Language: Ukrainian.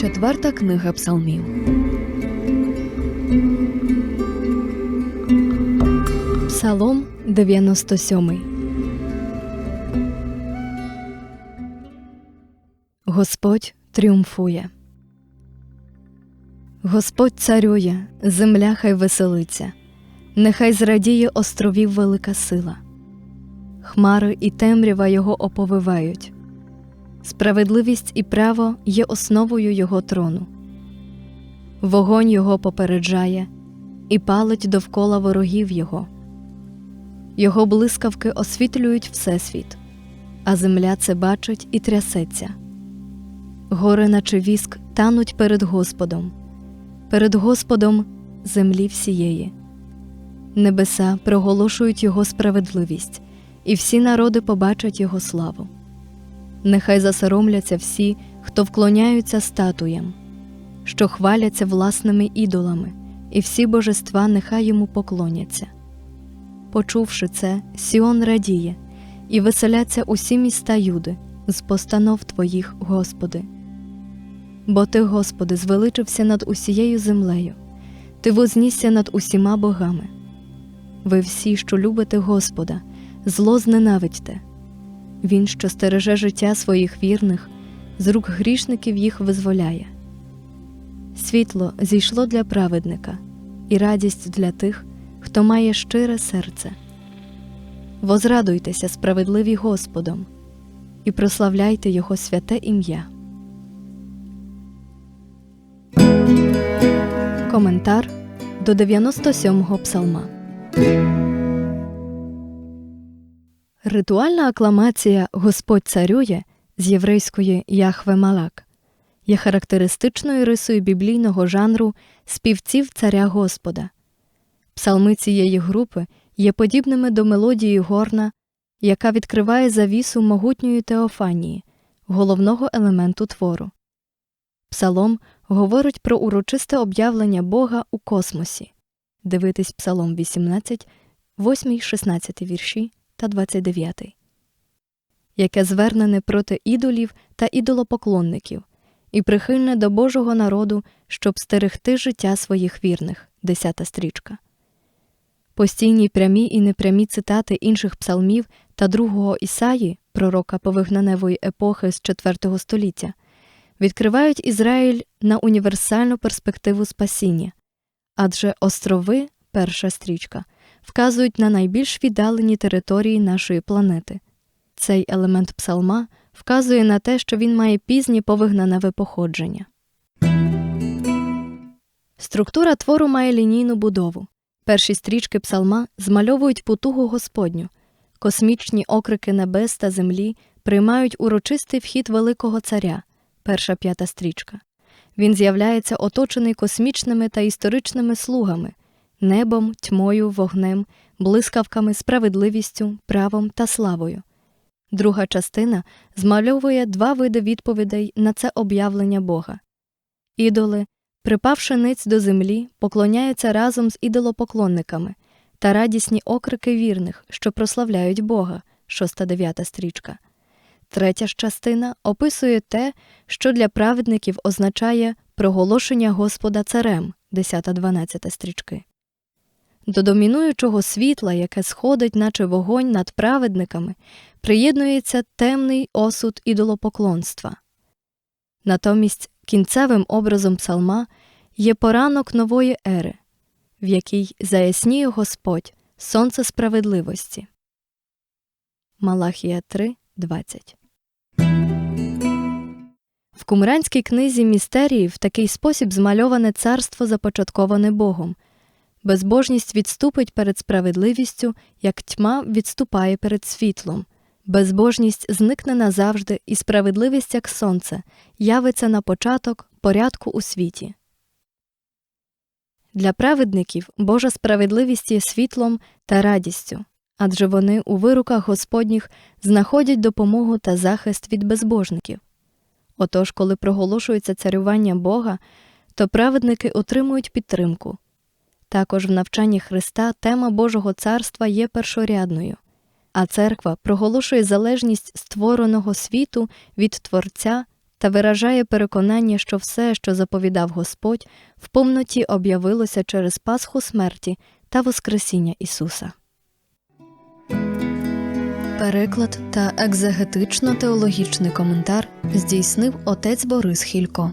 Четверта книга псалмів. Псалом 97. Господь тріумфує. Господь царює, земля хай веселиться, нехай зрадіє островів велика сила. Хмари і темрява його оповивають. Справедливість і право є основою його трону. Вогонь його попереджає і палить довкола ворогів його. Його блискавки освітлюють Всесвіт, а земля це бачить і трясеться. Гори, наче віск, тануть перед Господом, перед Господом землі всієї. Небеса проголошують Його справедливість, і всі народи побачать Його славу. Нехай засоромляться всі, хто вклоняються статуям, що хваляться власними ідолами, і всі божества нехай йому поклоняться. Почувши це, Сіон радіє, і веселяться усі міста Юди з постанов Твоїх, Господи. Бо Ти, Господи, звеличився над усією землею, Ти вознісся над усіма богами. Ви всі, що любите Господа, зло зненавидьте. Він, що стереже життя своїх вірних, з рук грішників їх визволяє. Світло зійшло для праведника і радість для тих, хто має щире серце. Возрадуйтеся, справедливі Господом, і прославляйте Його святе ім'я. Коментар до 97-го псалма. Ритуальна акламація Господь царює з єврейської Яхве Малак є характеристичною рисою біблійного жанру співців царя Господа. Псалми цієї групи є подібними до мелодії горна, яка відкриває завісу могутньої теофанії, головного елементу твору. Псалом говорить про урочисте об'явлення Бога у космосі. Дивитись Псалом 18, 8, 16 вірші та 29, яке звернене проти ідолів та ідолопоклонників і прихильне до Божого народу, щоб стерегти життя своїх вірних. 10 стрічка. Постійні прямі і непрямі цитати інших псалмів та другого Ісаї, пророка повигнаневої епохи з IV століття, відкривають Ізраїль на універсальну перспективу спасіння, адже острови, перша стрічка, вказують на найбільш віддалені території нашої планети. Цей елемент псалма вказує на те, що він має пізнє повигнаневе походження. Структура твору має лінійну будову. Перші стрічки псалма змальовують потугу Господню, космічні окрики небес та землі приймають урочистий вхід Великого Царя, перша п'ята стрічка. Він з'являється оточений космічними та історичними слугами, небом, тьмою, вогнем, блискавками, справедливістю, правом та славою. Друга частина змальовує два види відповідей на це об'явлення Бога. Ідоли, припавши ниць до землі, поклоняються разом з ідолопоклонниками та радісні окрики вірних, що прославляють Бога, 6-9 стрічка. Третя ж частина описує те, що для праведників означає проголошення Господа царем, 10-12 стрічки. До домінуючого світла, яке сходить, наче вогонь над праведниками, приєднується темний осуд ідолопоклонства. Натомість кінцевим образом псалма є поранок нової ери, в якій заясніє Господь сонце справедливості. Малахія 3, 20 В кумранській книзі містерії в такий спосіб змальоване царство започатковане Богом. Безбожність відступить перед справедливістю, як тьма відступає перед світлом. Безбожність зникне назавжди, і справедливість, як сонце, явиться на початок порядку у світі. Для праведників Божа справедливість є світлом та радістю, адже вони у вируках Господніх знаходять допомогу та захист від безбожників. Отож, коли проголошується царювання Бога, то праведники отримують підтримку. Також в навчанні Христа тема Божого царства є першорядною, а церква проголошує залежність створеного світу від Творця та виражає переконання, що все, що заповідав Господь, в повноті об'явилося через Пасху смерті та Воскресіння Ісуса. Переклад та екзегетично-теологічний коментар здійснив отець Борис Хілько.